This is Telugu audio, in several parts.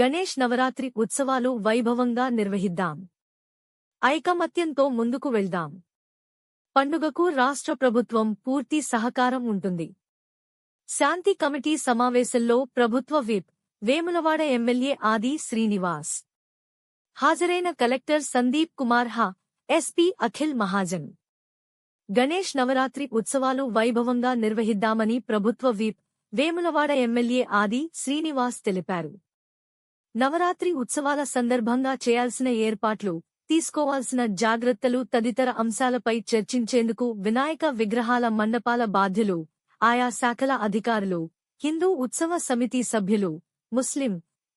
గణేష్ నవరాత్రి ఉత్సవాలు వైభవంగా నిర్వహిద్దాం. ఐకమత్యంతో ముందుకు వెళ్దాం. పండుగకు రాష్ట్ర ప్రభుత్వం పూర్తి సహకారం ఉంటుంది. శాంతి కమిటీ సమావేశంలో ప్రభుత్వ విప్ వేములవాడ ఎమ్మెల్యే ఆది శ్రీనివాస్. హాజరైన కలెక్టర్ సందీప్ కుమార్ హా ఎస్పీ అఖిల్ మహాజన్. గణేష్ నవరాత్రి ఉత్సవాలు వైభవంగా నిర్వహిద్దామని ప్రభుత్వ విప్ వేములవాడ ఎమ్మెల్యే ఆది శ్రీనివాస్ తెలిపారు. నవరాత్రి ఉత్సవాల సందర్భంగా చేయాల్సిన ఏర్పాట్లు తీసుకోవాల్సిన జాగ్రత్తలు తదితర అంశాలపై చర్చించేందుకు వినాయక విగ్రహాల మండపాల బాధ్యులు ఆయా శాఖల అధికారులు హిందూ ఉత్సవ సమితి సభ్యులు ముస్లిం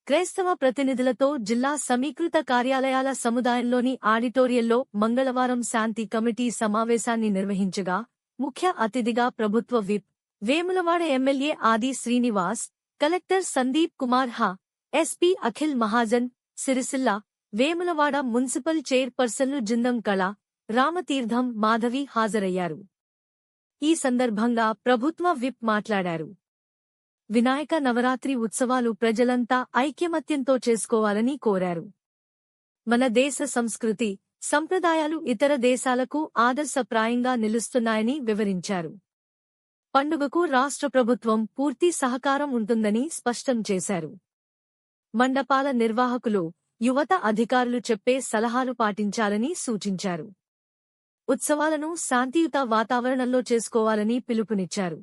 క్రైస్తవ ప్రతినిధులతో జిల్లా సమీకృత కార్యాలయాల సముదాయంలోని ఆడిటోరియంలో మంగళవారం శాంతి కమిటీ సమావేశాన్ని నిర్వహించగా ముఖ్య అతిథిగా ప్రభుత్వ విప్ వేములవాడ ఎమ్మెల్యే ఆది శ్రీనివాస్ కలెక్టర్ సందీప్ కుమార్ హా ఎస్పీ అఖిల్ మహాజన్ సిరిసిల్ల వేములవాడ మున్సిపల్ చైర్పర్సన్లు జిందం కళ రామతీర్థం మాధవి హాజరయ్యారు. ఈ సందర్భంగా ప్రభుత్వ విప్ మాట్లాడారు. వినాయక నవరాత్రి ఉత్సవాలు ప్రజలంతా ఐక్యమత్యంతో చేసుకోవాలని కోరారు. మన దేశ సంస్కృతి సంప్రదాయాలు ఇతర దేశాలకు ఆదర్శప్రాయంగా నిలుస్తున్నాయని వివరించారు. పండుగకు రాష్ట్ర ప్రభుత్వం పూర్తి సహకారం ఉంటుందని స్పష్టం చేశారు. మండపాల నిర్వాహకులు యువత అధికారులు చెప్పే సలహాలు పాటించాలని సూచించారు. ఉత్సవాలను శాంతియుత వాతావరణంలో చేసుకోవాలని పిలుపునిచ్చారు.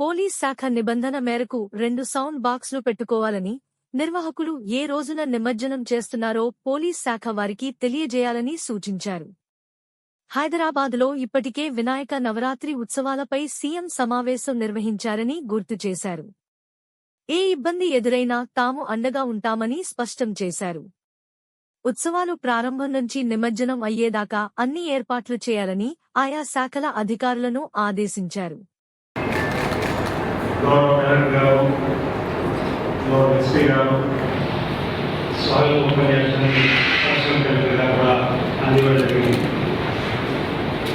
పోలీస్ శాఖ నిబంధన మేరకు రెండు సౌండ్ బాక్స్లు పెట్టుకోవాలని నిర్వాహకులు ఏ రోజున నిమజ్జనం చేస్తున్నారో పోలీస్ శాఖ వారికి తెలియజేయాలని సూచించారు. హైదరాబాద్లో ఇప్పటికే వినాయక నవరాత్రి ఉత్సవాలపై సీఎం సమావేశం నిర్వహించారని గుర్తు చేశారు. ఏ ఇబ్బంది ఎదురైనా తాము అండగా ఉంటామని స్పష్టం చేశారు. ఉత్సవాలు ప్రారంభం నుంచి నిమజ్జనం అయ్యేదాకా అన్ని ఏర్పాట్లు చేయాలని ఆయా శాఖల అధికారులను ఆదేశించారు.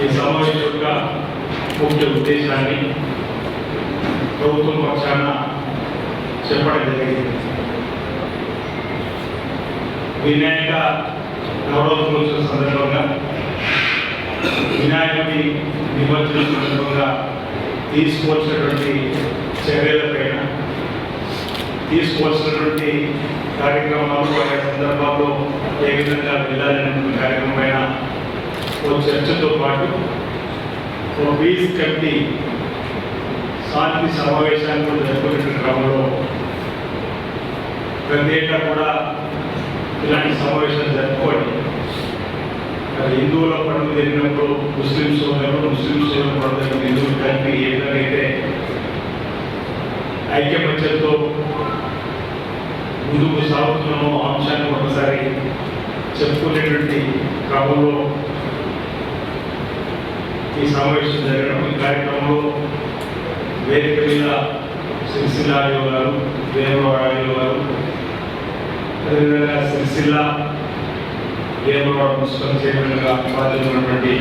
ఈ సమావేశం యొక్క ముఖ్య ఉద్దేశాన్ని ప్రభుత్వం పక్షాన చెప్పడం జరిగింది. వినాయక నవరోత్సవం సందర్భంగా వినాయకుడి నిమజ్జనం సందర్భంగా తీసుకోవాల్సినటువంటి చర్యలపైన తీసుకోవాల్సినటువంటి కార్యక్రమాలు ఆయా సందర్భాల్లో ఏ విధంగా వెళ్ళాలనేటువంటి కార్యక్రమం పైన ఓ చర్చతో పాటు ఓ పీస్ కమిటీ శాంతి సమావేశాన్ని కూడా జరుపుకునే క్రమంలో ప్రతి ఏటా కూడా ఇలాంటి సమావేశాలు జరుపుకోండి హిందువుల పండుగ జరిగినప్పుడు ముస్లిమ్స్ సోదరులు ముస్లిం పండుగ హిందువులు కలిపి ఏ విధంగా ఐక్యమత్యంతో ముందుకు సాగుతున్నామో అంశాన్ని ఒకసారి చెప్పుకునేటువంటి క్రమంలో ఈ సమావేశం జరిగిన ఈ కార్యక్రమంలో వేదిక మీద సిరిసిల్ల ఆడియో గారు వేమవాడ గారు అదేవిధంగా సిరిసిల్ల వేమవాడ మున్సిపల్ చైర్మన్గా బాధ్యత ఉన్నటువంటి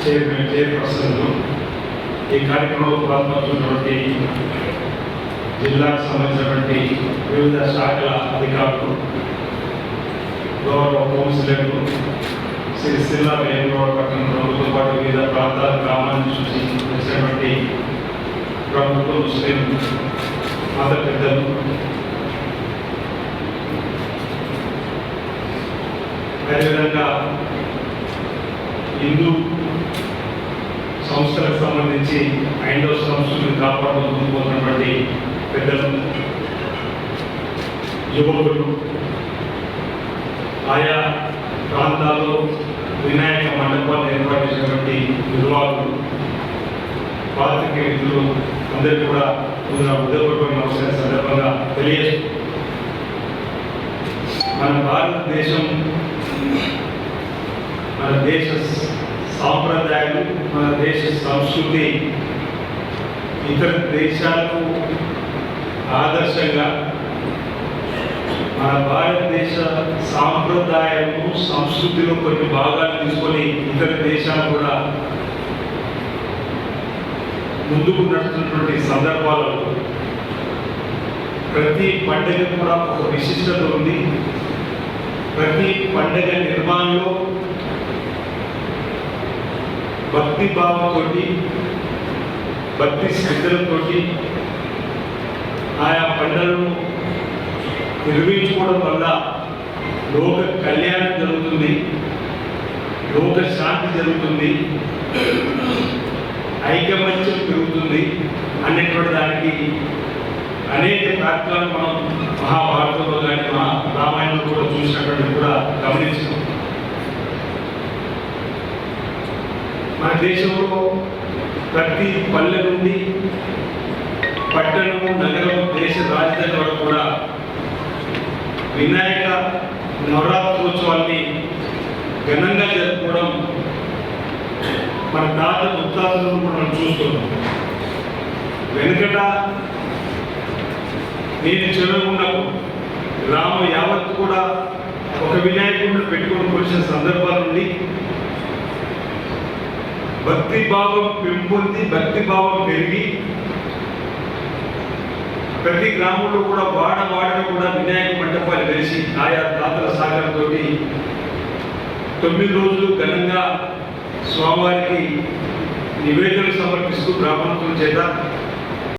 చైర్మన్ చైర్పర్సన్లు ఈ కార్యక్రమంలో పాల్పడుతున్నటువంటి జిల్లాకు సంబంధించినటువంటి వివిధ శాఖల అధికారులు గౌరవ కౌన్సిలర్లు సిరిసిల్ల వేమవాడ పట్టణంతో పాటు వివిధ ప్రాంతాల గ్రామాన్ని చూసి వచ్చినటువంటి ప్రభుత్వ ముస్లిం మత పెద్దలు. అదేవిధంగా హిందూ సంస్థలకు సంబంధించి ఐదవ సంస్థలు కాపాడుతున్నటువంటి పెద్దలు యువకులు ఆయా ప్రాంతాల్లో వినాయక మండపాలు ఏర్పాటు చేసినటువంటి నిర్వాహకులు పాత్రికేయులు అందరికీ కూడా నా ఉద్యోగపూర్వక నమస్కారం సందర్భంగా తెలియజేస్తూ మన భారతదేశం మన దేశ సాంప్రదాయాలు మన దేశ సంస్కృతి ఇతర దేశాలకు ఆదర్శంగా మన భారతదేశ సాంప్రదాయము సంస్కృతిలో కొన్ని భాగాలు తీసుకొని ఇతర దేశాలు కూడా ముందుకు నడుస్తున్నటువంటి సందర్భాలలో ప్రతి పండుగ కూడా ఒక విశిష్టత ఉంది. ప్రతి పండుగ నిర్మాణంలో భక్తి భావంతోటి భక్తి శ్రద్ధలతోటి ఆయా పండుగలను నిర్వహించుకోవడం వల్ల లోక కళ్యాణం జరుగుతుంది. లోక శాంతి జరుగుతుంది. ఐకమత్యం పెరుగుతుంది అనేటువంటి దానికి అనేక కార్యక్రమాలు మనం మహాభారతంలో కానీ మహా రామాయణంలో కూడా చూసినటువంటి కూడా గమనించాం. మన దేశంలో ప్రతి పల్లె నుండి పట్టణము నగరం దేశ రాజధాని వరకు కూడా వినాయక నవరాత్రోత్సవాన్ని ఘనంగా జరుపుకోవడం మన తాత ముత్తాతలను కూడా మనం చూస్తున్నాం. వెనుకట నేను చదువుకున్నప్పుడు గ్రామం యావత్తు కూడా ఒక వినాయకుడిని పెట్టుకుని వచ్చిన సందర్భాలు నుండి భక్తి భావం పెంపొంది భక్తి భావం పెరిగి ప్రతి గ్రామంలో కూడా వాడ వాడను కూడా వినాయక మండపాలు వెలిసి ఆయా తాతల సాగరంతో తొమ్మిది రోజులు ఘనంగా స్వామివారికి నివేదనలు సమర్పిస్తూ బ్రాహ్మణుల చేత